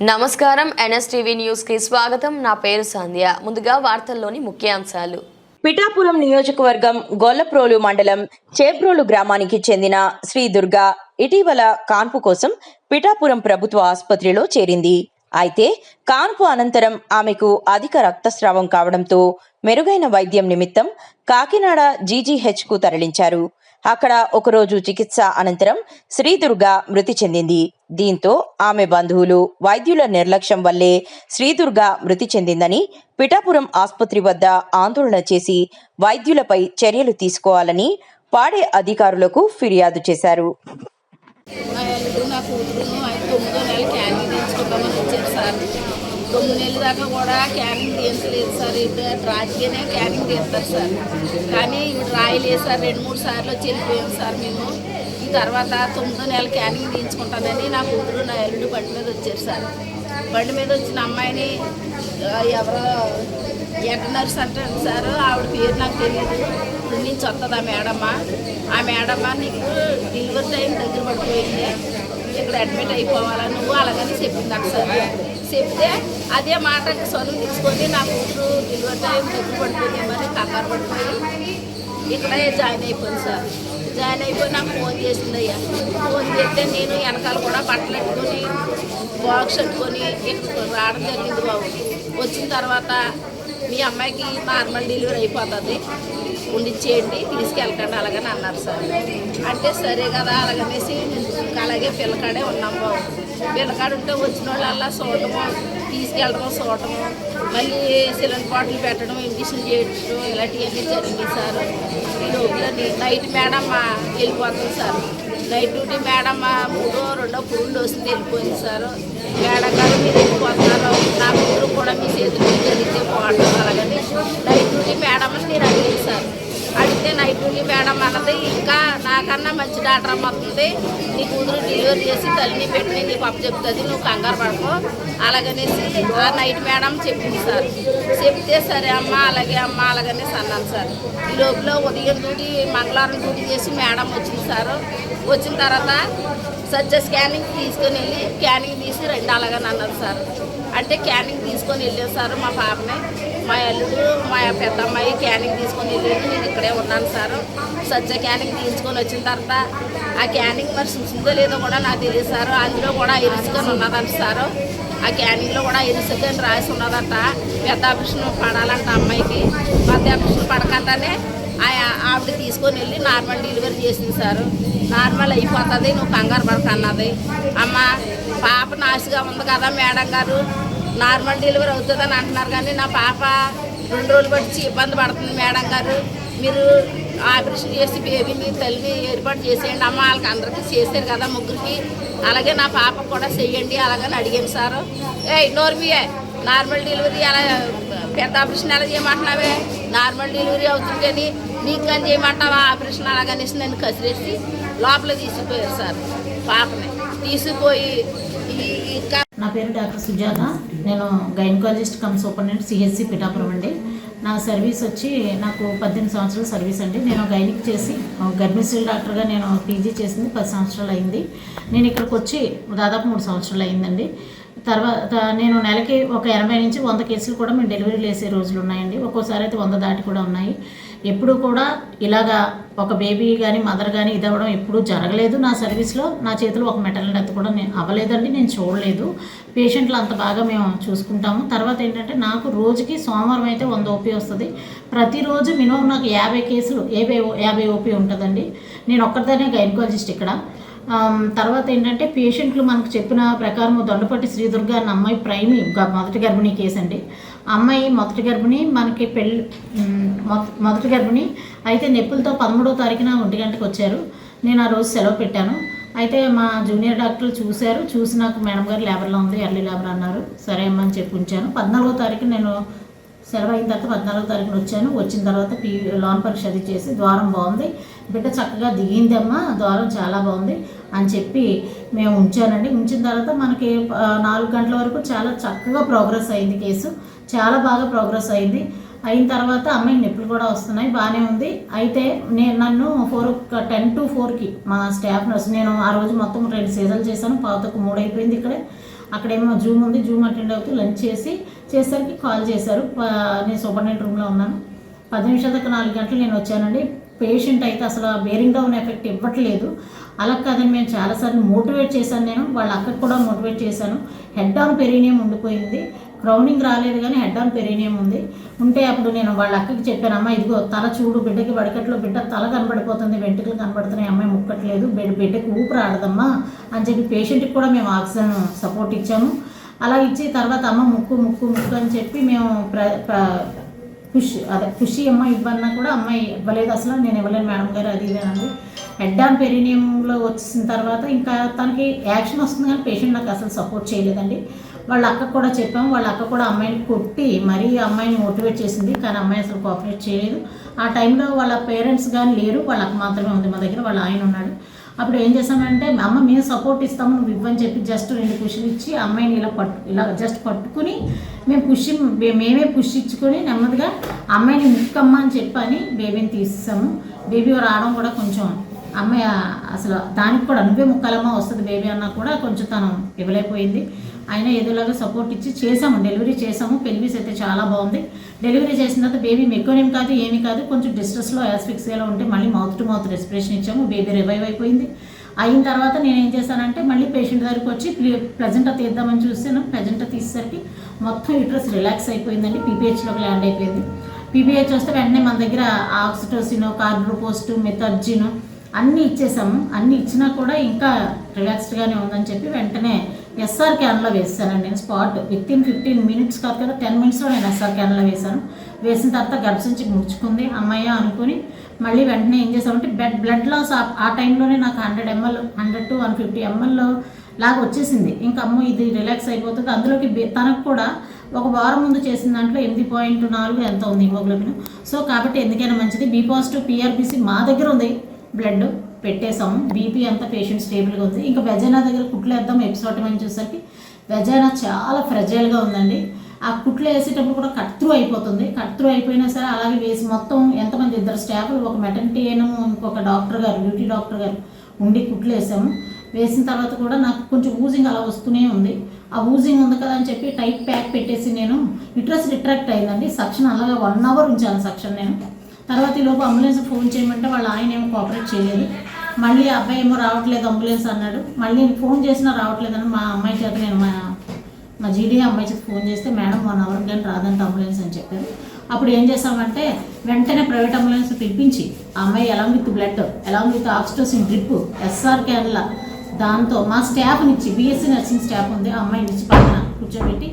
నమస్కారం. ఎన్ఎస్టీవీ న్యూస్కి స్వాగతం. నా పేరు సంధ్య. ముందుగా వార్తల్లోని ముఖ్యాంశాలు. పిఠాపురం నియోజకవర్గం గొల్లప్రోలు మండలం చేప్రోలు గ్రామానికి చెందిన శ్రీ దుర్గా ఇటీవల కాన్పు కోసం పిఠాపురం ప్రభుత్వ ఆసుపత్రిలో చేరింది. అయితే కాన్పు అనంతరం ఆమెకు అధిక రక్తస్రావం కావడంతో మెరుగైన వైద్యం నిమిత్తం కాకినాడ జీజీహెచ్కు తరలించారు. అక్కడ ఒకరోజు చికిత్స అనంతరం శ్రీదుర్గ మృతి చెందింది. దీంతో ఆమె బంధువులు వైద్యుల నిర్లక్ష్యం వల్లే శ్రీదుర్గ మృతి చెందిందని పిఠాపురం ఆసుపత్రి వద్ద ఆందోళన చేసి వైద్యులపై చర్యలు తీసుకోవాలని పాడే అధికారులకు ఫిర్యాదు చేశారు మా అల్లుడు నా కూతురును ఆయన తొమ్మిదో నెల క్యానింగ్ తీయించుకుంటామని వచ్చారు సార్ తొమ్మిది నెలల దాకా కూడా క్యానింగ్ తీయించలేదు సార్. ఇప్పుడు రాజకీయనే క్యానింగ్ తీస్తారు సార్. కానీ ఇప్పుడు రాయలేదు సార్. రెండు మూడు సార్లు వచ్చి వెళ్ళిపోయాం సార్ మేము. ఈ తర్వాత తొమ్మిదో నెల క్యానింగ్ తీయించుకుంటానని నా కూతురు నా ఎల్లుడు బండి మీద వచ్చారు సార్. బండి మీద వచ్చిన అమ్మాయిని ఎవరో ఎట్ నర్స్ అంటారు సార్. ఆవిడ పేరు నాకు తెలియదు. ఇప్పుడు నుంచి వస్తుంది ఆ మేడమ్మ? ఆ మేడమ్మ నీకు డెలివరీ టైం దగ్గర పడిపోయింది. ఇక్కడ అడ్మిట్ అయిపోవాలా? నువ్వు అలాగని చెప్పింది అక్కడ సార్. చెప్తే అదే మాట సొలు తీసుకొని నా కూతురు డెలివరీ టైం దగ్గర పడిపోయింది మరి కంగారు పడిపోయి ఇక్కడే జాయిన్ అయిపోయింది సార్. జాయిన్ అయిపోయి నాకు ఫోన్ చేసింది అయ్యా. ఫోన్ చేస్తే నేను వెనకాల కూడా బట్టలు పెట్టుకొని బాక్స్ పెట్టుకొని రావడం జరిగింది బాబు. వచ్చిన తర్వాత మీ అమ్మాయికి నార్మల్ డెలివరీ అయిపోతుంది. ఉండిచ్చేయండి తీసుకెళ్ళకండి అలాగని అన్నారు సార్. అంటే సరే కదా అలాగనేసి నేను అలాగే పిల్లకాడే ఉన్నాం బాబు. పిల్లకాడు ఉంటే వచ్చిన వాళ్ళల్లా చూడటము తీసుకెళ్ళడం చూడటము మళ్ళీ సిలిండర్ బాటిల్ పెట్టడం ఇంజక్షన్ చేయడం ఇలాంటివన్నీ జరిగింది సార్. ఈ నైట్ మేడం వెళ్ళిపోతుంది సార్. నైట్ డ్యూటీ మేడం మూడో రెండో పూలు వస్తుంది వెళ్ళిపోయింది సార్. మేడం గారు మీరు వెళ్ళిపోతున్నారు నా కూతురు కూడా మీ చేతులు జరిగితే బాగుంటుంది అలాగని నైట్ డ్యూటీ మేడం అని నేను అడిగాను సార్ అడిగితే నైట్ డ్యూటీ మేడం అన్నది ఇంకా నాకన్నా మంచి డాక్టర్ అమ్మ వస్తుంది. నీ కూతురు డెలివరీ చేసి తల్లిని పెట్టి నీకు అప్పు చెప్తుంది నువ్వు కంగారు పడకు. అలాగనేసి ఆ నైట్ మేడం చెప్పింది సార్. చెప్తే సరే అమ్మ అలాగే అమ్మ అలాగనేసి అన్నాను సార్. ఈ లోపల ఉదయం డ్యూటీ మంగళవారం డ్యూటీ చేసి మేడం వచ్చింది సార్. వచ్చిన తర్వాత సజ్జ స్కానింగ్ తీసుకొని వెళ్ళి స్కానింగ్ తీసి రెండు అలాగని అన్నారు సార్. అంటే క్యానింగ్ తీసుకొని వెళ్ళాం సార్ మా పాపని. మా అల్లుడు మా పెద్ద అమ్మాయి క్యానింగ్ తీసుకొని వెళ్ళాను నేను ఇక్కడే ఉన్నాను సార్. సత్య క్యానింగ్ తీసుకొని వచ్చిన తర్వాత ఆ క్యానింగ్ మరి చూసిందో లేదో కూడా నాకు తెలియదు సార్. అందులో కూడా ఇరుసుకొని ఉన్నదంట సార్. ఆ క్యానింగ్లో కూడా ఇరుసుకొని రాసి ఉన్నదంట. పెద్ద ఆపరేషన్ పడాలంట అమ్మాయికి. పెద్ద ఆపరేషన్ పడకుండానే ఆ- ఆవిడ తీసుకొని వెళ్ళి నార్మల్ డెలివరీ చేసింది సార్. నార్మల్ అయిపోతుంది నువ్వు కంగారు పడక అన్నది. అమ్మ పాప నాసిగా ఉంది కదా మేడం గారు. నార్మల్ డెలివరీ అవుతుందని అంటున్నారు కానీ నా పాప రెండు రోజులు బట్టి ఇబ్బంది పడుతుంది మేడం గారు. మీరు ఆపరేషన్ చేసి బేబీని తల్లిని ఏర్పాటు చేసేయండి. అమ్మ వాళ్ళకి అందరికీ చేశారు కదా ముగ్గురికి. అలాగే నా పాప కూడా చెయ్యండి అలాగని అడిగాను సారు. ఏ నోర్మియే నార్మల్ డెలివరీ అలా పెద్ద ఆపరేషన్ ఎలా చేయమంటున్నావే? నార్మల్ డెలివరీ అవుతుంది కానీ నీకు కానీ చేయమంటావా? ఆపరేషన్ అలాగనేసి నన్ను కసిరేసి లోపల తీసుకుపోయారు సార్ పాపని. తీసుకుపోయి ఇంకా నా పేరు డాక్టర్ సుజాత. నేను gynaecologist cum superintendent CHC Pithapuram అండి. నా సర్వీస్ వచ్చి నాకు పద్దెనిమిది సంవత్సరాల సర్వీస్ అండి. నేను గైనిక్ చేసి గర్భిణీశ్రీ డాక్టర్గా నేను పీజీ చేసింది పది సంవత్సరాలు అయింది. నేను ఇక్కడికి వచ్చి దాదాపు మూడు సంవత్సరాలు అయిందండి. తర్వాత నేను నెలకి ఒక ఎనభై నుంచి వంద కేసులు కూడా మేము డెలివరీలు వేసే రోజులు ఉన్నాయండి. ఒక్కోసారి అయితే వంద దాటి కూడా ఉన్నాయి. ఎప్పుడు కూడా ఇలాగా ఒక బేబీ కానీ మదర్ కానీ ఇది అవ్వడం ఎప్పుడూ జరగలేదు నా సర్వీస్లో. నా చేతిలో ఒక మెటల్ డెత్ కూడా నేను అవ్వలేదండి నేను చూడలేదు. పేషెంట్లు అంత బాగా మేము చూసుకుంటాము. తర్వాత ఏంటంటే నాకు రోజుకి సోమవారం అయితే వంద ఓపీ వస్తుంది. ప్రతిరోజు మినిమం నాకు యాభై కేసులు యాభై యాభై ఓపీ ఉంటుందండి. నేను ఒక్కరిదానే గైనకాలజిస్ట్ ఇక్కడ. తర్వాత ఏంటంటే పేషెంట్లు మనకు చెప్పిన ప్రకారం దొండపట్టి శ్రీదుర్గ అన్న అమ్మాయి ప్రైమి మొదటి గర్భిణీ కేసు అండి. అమ్మాయి మొదటి గర్భిణి మనకి పెళ్ళి మొదటి గర్భిణి అయితే నొప్పులతో పదమూడవ తారీఖున ఒంటి గంటకు వచ్చారు. నేను ఆ రోజు సెలవు పెట్టాను. అయితే మా జూనియర్ డాక్టర్లు చూశారు. చూసి నాకు మేడం గారు లేబర్లో ఉంది ఎర్లీ లేబర్ అన్నారు. సరే అమ్మని చెప్పి ఉంచాను. పద్నాలుగో తారీఖు నేను సెలవు అయిన తర్వాత పద్నాలుగో తారీఖున వచ్చాను. వచ్చిన తర్వాత పీ లోన్ పరీక్ష అది చేసి ద్వారం బాగుంది. బిడ్డ చక్కగా దిగిందమ్మా ద్వారం చాలా బాగుంది అని చెప్పి మేము ఉంచానండి. ఉంచిన తర్వాత మనకి నాలుగు గంటల వరకు చాలా చక్కగా ప్రోగ్రెస్ అయింది కేసు. చాలా బాగా ప్రోగ్రెస్ అయింది. అయిన తర్వాత అమ్మాయి నొప్పులు కూడా వస్తున్నాయి బాగానే ఉంది. అయితే నేను నన్ను ఫోర్ టెన్ టు ఫోర్కి మా స్టాఫ్ నర్స్ నేను ఆ రోజు మొత్తం రెండు సీజన్లు చేశాను. పాతకు మూడు అయిపోయింది ఇక్కడే. అక్కడేమో జూమ్ ఉంది. జూమ్ అటెండ్ అవుతూ లంచ్ చేసి చేసరికి కాల్ చేశారు. నేను సూపరింటెండెంట్ రూమ్లో ఉన్నాను. పది నిమిషాల నాలుగు గంటలు నేను వచ్చానండి. పేషెంట్ అయితే అసలు బేరింగ్ డౌన్ ఎఫెక్ట్ ఇవ్వట్లేదు. అలా కాదని మేము చాలాసార్లు మోటివేట్ చేశాను నేను. వాళ్ళ అక్కకు కూడా మోటివేట్ చేశాను. హెడ్ ఆన్ పెరీనియం ఉండిపోయింది. క్రౌనింగ్ రాలేదు కానీ హెడ్ ఆన్ పెరీనియం ఉంది. ఉంటే అప్పుడు నేను వాళ్ళ అక్కకి చెప్పాను అమ్మ ఇదిగో తల చూడు బిడ్డకి వడకట్లో బిడ్డ తల కనబడిపోతుంది వెంట్రుకలు కనబడుతున్నాయి అమ్మాయి ముక్కట్లేదు బిడ్డ బిడ్డకి ఊపిరి ఆడదమ్మా అని చెప్పి పేషెంట్కి కూడా మేము ఆక్సిజన్ సపోర్ట్ ఇచ్చాము. అలా ఇచ్చి తర్వాత అమ్మ ముక్కు ముక్కు ముక్కు అని చెప్పి మేము ప్ర ఖుషి అదే ఖుషి అమ్మ ఇవ్వన్నా కూడా అమ్మాయి ఇవ్వలేదు అసలు నేను ఇవ్వలేను మేడం గారు అది ఇదేనండి హెడ్ ఆన్ వచ్చిన తర్వాత ఇంకా తనకి యాక్షన్ వస్తుంది కానీ పేషెంట్ నాకు అసలు సపోర్ట్ చేయలేదండి. వాళ్ళ అక్క కూడా చెప్పాము వాళ్ళ అక్క కూడా అమ్మాయిని కొట్టి మరీ అమ్మాయిని మోటివేట్ చేసింది కానీ అమ్మాయి అసలు కోఆపరేట్ చేయలేదు. ఆ టైంలో వాళ్ళ పేరెంట్స్ కానీ లేరు వాళ్ళ అక్క మాత్రమే ఉంది మా దగ్గర వాళ్ళ ఆయన ఉన్నాడు. అప్పుడు ఏం చేశామంటే అమ్మ మేము సపోర్ట్ ఇస్తాము నువ్వు ఇవ్వని చెప్పి జస్ట్ రెండు పుష్లు ఇచ్చి అమ్మాయిని ఇలా పట్టు ఇలా జస్ట్ పట్టుకుని మేము పుష్ మేమే పుష్ ఇచ్చుకొని నెమ్మదిగా అమ్మాయిని ముక్కమ్మ అని చెప్పని బేబీని తీస్తాము బేబీ రావడం కూడా కొంచెం అమ్మాయి అసలు దానికి కూడా నువ్వే ముక్కలమ్మ వస్తుంది బేబీ అన్నా కూడా కొంచెం తను ఇవ్వలేకపోయింది. అయినా ఏదోలాగా సపోర్ట్ ఇచ్చి చేసాము డెలివరీ చేసాము పెల్విస్ అయితే చాలా బాగుంది. డెలివరీ చేసిన తర్వాత బేబీ మెక్కోనేం కాదు ఏమీ కాదు. కొంచెం డిస్ట్రెస్లో యాస్ఫిక్సియాలో ఉంటే మళ్ళీ మౌత్ టు మౌత్ రెస్పిరేషన్ ఇచ్చాము. బేబీ రివైవ్ అయిపోయింది. అయిన తర్వాత నేను ఏం చేశానంటే మళ్ళీ పేషెంట్ దగ్గరికి వచ్చి ప్రజెంట్ తీద్దామని చూసాను ప్రజెంట్ తీసేసరికి మొత్తం యూట్రస్ రిలాక్స్ అయిపోయిందండి. పీపీహెచ్లోకి ల్యాండ్ అయిపోయింది. పీపీహెచ్ వస్తే వెంటనే మన దగ్గర ఆక్సిటోసిన్ కార్బ్రోపోస్ట్ మెథర్జిన్ అన్నీ ఇచ్చేసాము. అన్నీ ఇచ్చినా కూడా ఇంకా రిలాక్స్డ్గానే ఉందని చెప్పి వెంటనే ఎస్ఆర్ క్యాన్లో వేసానండి నేను spot within fifteen minutes కాదు కదా టెన్ మినిట్స్లో నేను ఎస్ఆర్ క్యాన్లో వేశాను. వేసిన తర్వాత గర్భసంచి ముడుచుకుంది. అమ్మయ్య అనుకుని మళ్ళీ వెంటనే ఏం చేసామంటే బెడ్ బ్లడ్ లాస్ ఆ- టైంలోనే నాకు hundred ML hundred to one fifty ML లాగా వచ్చేసింది. ఇంకా అమ్మో ఇది రిలాక్స్ అయిపోతుంది. అందులోకి తనకు కూడా ఒక వారం ముందు చేసిన దాంట్లో ఎనిమిది పాయింట్ నాలుగు ఎంత ఉంది హిమోగ్లోబిన్? సో కాబట్టి ఎందుకైనా మంచిది. బీ పాజిటివ్ పిఆర్బిసి మా దగ్గర ఉంది బ్లడ్. పెట్టేసాము బీపీ అంతా పేషెంట్ స్టేబుల్గా ఉంది. ఇంకా వెజైనా దగ్గర కుట్లు వేద్దాం ఎపిసోడ్ అని చూసరికి వెజైనా చాలా ఫ్రెజైల్గా ఉందండి. ఆ కుట్లు వేసేటప్పుడు కూడా కట్ త్రూ అయిపోతుంది. కట్ త్రూ అయిపోయినా సరే అలాగే వేసి మొత్తం ఎంతమంది ఇద్దరు స్టాఫ్లు ఒక మెటర్నిటీ అయినా ఇంకొక డాక్టర్ గారు బ్యూటీ డాక్టర్ గారు ఉండి కుట్లు వేసాము. వేసిన తర్వాత కూడా నాకు కొంచెం ఊజింగ్ అలా వస్తూనే ఉంది. ఆ ఊజింగ్ ఉంది కదా అని చెప్పి టైట్ ప్యాక్ పెట్టేసి నేను ఇట్రస్ రిట్రాక్ట్ అయిందండి. సక్షన్ అలాగా వన్ అవర్ ఉంచాను సక్షన్ నేను. తర్వాత ఈ లోపు అంబులెన్స్ ఫోన్ చేయమంటే వాళ్ళ ఆయన ఏమో కోఆపరేట్ చేయలేదు. మళ్ళీ ఆ అబ్బాయి ఏమో రావట్లేదు అంబులెన్స్ అన్నాడు. మళ్ళీ నేను ఫోన్ చేసినా రావట్లేదని మా అమ్మాయి చేత నేను మా మా జీడీ అమ్మాయి చేత ఫోన్ చేస్తే మేడం వన్ అవర్ కానీ రాదంటే అంబులెన్స్ అని చెప్పారు. అప్పుడు ఏం చేసామంటే వెంటనే ప్రైవేట్ అంబులెన్స్ పిలిపించి ఆ అమ్మాయి along with blood along with oxytocin drip SR క్యాన్ల దాంతో మా స్టాఫ్నిచ్చి బీఎస్సీ నర్సింగ్ స్టాఫ్ ఉంది ఆ అమ్మాయిని ఇచ్చి పక్కన కూర్చోబెట్టి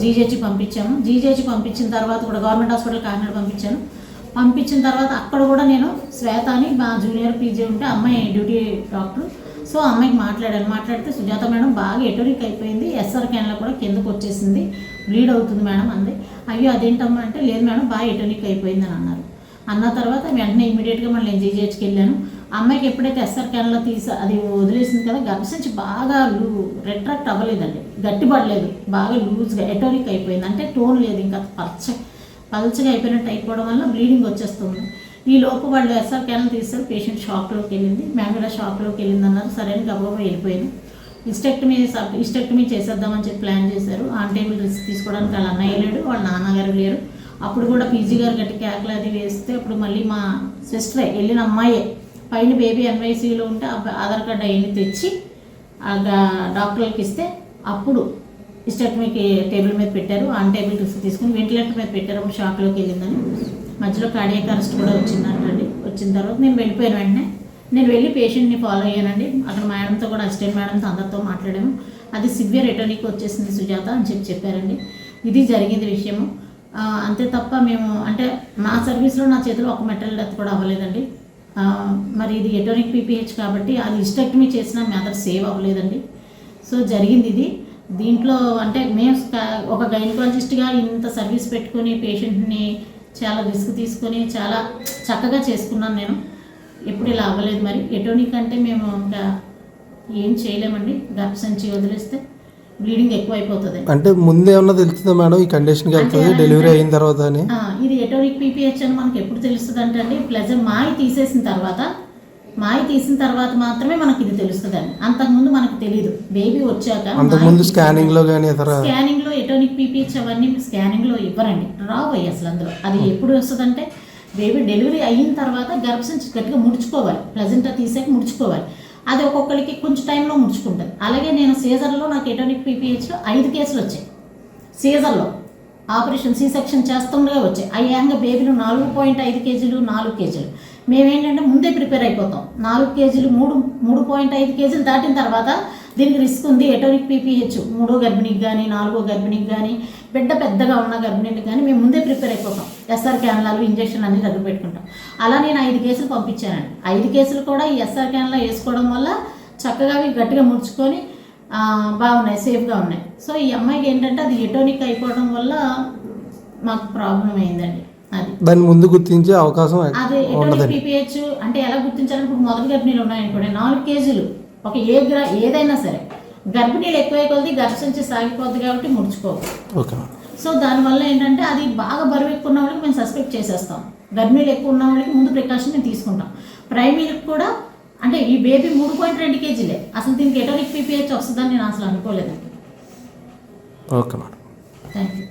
జీజేచి పంపించాము. జీజేచి పంపించిన తర్వాత కూడా గవర్నమెంట్ హాస్పిటల్ కాకినాడ పంపించాను. పంపించిన తర్వాత అక్కడ కూడా నేను శ్వేత అని మా జూనియర్ పీజీ ఉంటే అమ్మాయి డ్యూటీ డాక్టర్. సో అమ్మాయికి మాట్లాడాను. మాట్లాడితే సుజాత మేడం బాగా ఎటోరిక్ అయిపోయింది. ఎస్ఆర్ క్యాన్లో కూడా కిందకు వచ్చేసింది. బ్లీడ్ అవుతుంది మేడం అంది. అయ్యో అదేంటమ్మా అంటే లేదు మేడం బాగా ఎటోనిక్ అయిపోయింది అని అన్నారు. అన్న తర్వాత వెంటనే ఇమీడియట్గా మళ్ళీ నేను జీజేహెచ్కి వెళ్ళాను. అమ్మాయికి ఎప్పుడైతే ఎస్ఆర్ క్యాన్లో తీసి అది వదిలేసింది కదా గర్భించి బాగా లూ రెట్రాక్ట్ అవ్వలేదండి. గట్టిపడలేదు. బాగా లూజ్గా ఎటోనిక్ అయిపోయింది. అంటే టోన్ లేదు ఇంకా పచ్చ పల్చగా అయిపోయినట్టు అయిపోవడం వల్ల బ్లీడింగ్ వచ్చేస్తుంది. ఈ లోపు వాళ్ళు ఎస్ఆర్ క్యాన్ తీస్తారు పేషెంట్ షాక్లోకి వెళ్ళింది. మేము షాక్లోకి వెళ్ళింది అన్నారు. సరే అని గబగబా వెళ్ళిపోయాను ఇస్టెక్టమీ సబ్ ఇస్టెక్టమీ చేసేద్దామని చెప్పి ప్లాన్ చేశారు. ఆన్ టేబుల్ రిస్క్ తీసుకోవడానికి వాళ్ళ అన్నయ్య లేడు వాళ్ళ నాన్నగారు లేరు. అప్పుడు కూడా పీజీ గారు గట్టి కేకలు అది వేస్తే అప్పుడు మళ్ళీ మా సిస్టరే వెళ్ళిన అమ్మాయే. పైన బేబీ ఎన్వైసీలో ఉంటే ఆ ఆధార్ కార్డు అవన్నీ తెచ్చి ఆ డాక్టర్లకు ఇస్తే అప్పుడు ఇస్టెక్టమీకి టేబుల్ మీద పెట్టారు. ఆన్ టేబుల్ తీసుకుని వెంటిలేటర్ మీద పెట్టారు. షాక్లోకి వెళ్ళిందని. మధ్యలో కార్డియాక్ అరెస్ట్ కూడా వచ్చిందంటండి. వచ్చిన తర్వాత నేను వెళ్ళిపోయాను వెంటనే. నేను వెళ్ళి పేషెంట్ని ఫాలో అయ్యానండి. అక్కడ మేడంతో కూడా అసిస్టెంట్ మేడంతో అందరితో మాట్లాడాము. అది సివియర్ ఎటోనిక్ వచ్చేసింది సుజాత అని చెప్పి చెప్పారండి. ఇది జరిగింది విషయము. అంతే తప్ప మేము అంటే నా సర్వీస్లో నా చేతిలో ఒక మెటల్ డెత్ కూడా అవ్వలేదండి. మరి ఇది ఎటోనిక్ పీపీహెచ్ కాబట్టి అది ఇస్టెక్టమీ చేసిన మెదడు సేవ్ అవ్వలేదండి. సో జరిగింది ఇది. దీంట్లో అంటే మేము ఒక గైనకాలజిస్ట్గా ఇంత సర్వీస్ పెట్టుకొని పేషెంట్ని చాలా రిస్క్ తీసుకొని చాలా చక్కగా చేసుకున్నాను నేను. ఎప్పుడు ఇలా అవ్వలేదు మరి. ఎటోనిక్ అంటే మేము ఇంకా ఏం చేయలేమండి. గర్భసంచి వదిలేస్తే బ్లీడింగ్ ఎక్కువ అయిపోతుంది అంటే ముందే ఏమన్నా తెలుస్తుందా మేడం? ఈ కండిషన్కి వెళ్తుంది డెలివరీ అయిన తర్వాత ఇది ఎటోరిక్ పీపీహెచ్ అని మనకి ఎప్పుడు తెలుస్తుంది అంటే అండి ప్లెజర్ మాయి తీసేసిన తర్వాత మాయ తీసిన తర్వాత మాత్రమే మనకి ఇది తెలుస్తుందండి. అంతకుముందు మనకు తెలియదు బేబీ వచ్చాక అంతకుముందు స్కానింగ్లో కానీ స్కానింగ్లో ఎటోనిక్ పీపీహెచ్ అవన్నీ స్కానింగ్లో ఇవ్వరండి. రావు అసలు అందులో. అది ఎప్పుడు వస్తుందంటే బేబీ డెలివరీ అయిన తర్వాత గర్భసంచి గట్టిగా ముడుచుకోవాలి. ప్లజెంటా తీసాక ముడుచుకోవాలి. అది ఒక్కొక్కరికి కొంచెం టైంలో ముడుచుకుంటుంది. అలాగే నేను సీజర్లో నాకు ఎటోనిక్ పీపీహెచ్లో ఐదు కేసులు వచ్చాయి. సీజర్లో ఆపరేషన్ సి సెక్షన్ చేస్తుండగా వచ్చాయి. అయ్యాంగా బేబీలు నాలుగు పాయింట్ ఐదు కేజీలు నాలుగు కేజీలు. మేమేంటంటే ముందే ప్రిపేర్ అయిపోతాం. నాలుగు కేజీలు మూడు మూడు పాయింట్ ఐదు కేజీలు దాటిన తర్వాత దీనికి రిస్క్ ఉంది. ఎటోనిక్ పీపీహెచ్ మూడో గర్భిణికి కానీ నాలుగో గర్భిణికి కానీ బిడ్డ పెద్దగా ఉన్న గర్భిణికి కానీ మేము ముందే ప్రిపేర్ అయిపోతాం. ఎస్ఆర్ క్యాన్లాలు ఇంజక్షన్ అన్ని దగ్గర పెట్టుకుంటాం. అలా నేను ఐదు కేసులు పంపించానండి. ఐదు కేసులు కూడా ఈ ఎస్ఆర్ క్యాన్లో వేసుకోవడం వల్ల చక్కగా అవి గట్టిగా ముడుచుకొని బాగున్నాయి సేఫ్గా ఉన్నాయి. సో ఈ అమ్మాయికి ఏంటంటే అది ఎటోనిక్ అయిపోవడం వల్ల మాకు ప్రాబ్లం అయిందండి. దాన్ని ముందు గుర్తించే అవకాశం ఉండదండి. పీపీహెచ్ అంటే ఎలా గుర్తించాలని ఇప్పుడు మొదటి గర్భిణీలు ఉన్నాయనుకోండి నాలుగు కేజీలు. ఒక ఏ గ్రా ఏదైనా సరే. గర్భిణీలు ఎక్కువ కొద్ది గర్భసంచి సాగిపోద్ది కాబట్టి ముడుచుకోవు సో దానివల్ల ఏంటంటే అది బాగా బరువు ఎక్కువ ఉన్న వాళ్ళకి మేము సస్పెక్ట్ చేసేస్తాం. గర్భిణీలు ఎక్కువ ఉన్న వాళ్ళకి ముందు ప్రికాషన్ మేము తీసుకుంటాం. ప్రైమరీకి కూడా అంటే ఈ బేబీ మూడు పాయింట్ రెండు కేజీలే. అసలు దీనికి ఎటోనిక్ పీపీహెచ్ వస్తుందని నేను అసలు అనుకోలేదండి. Okay madam. Thank you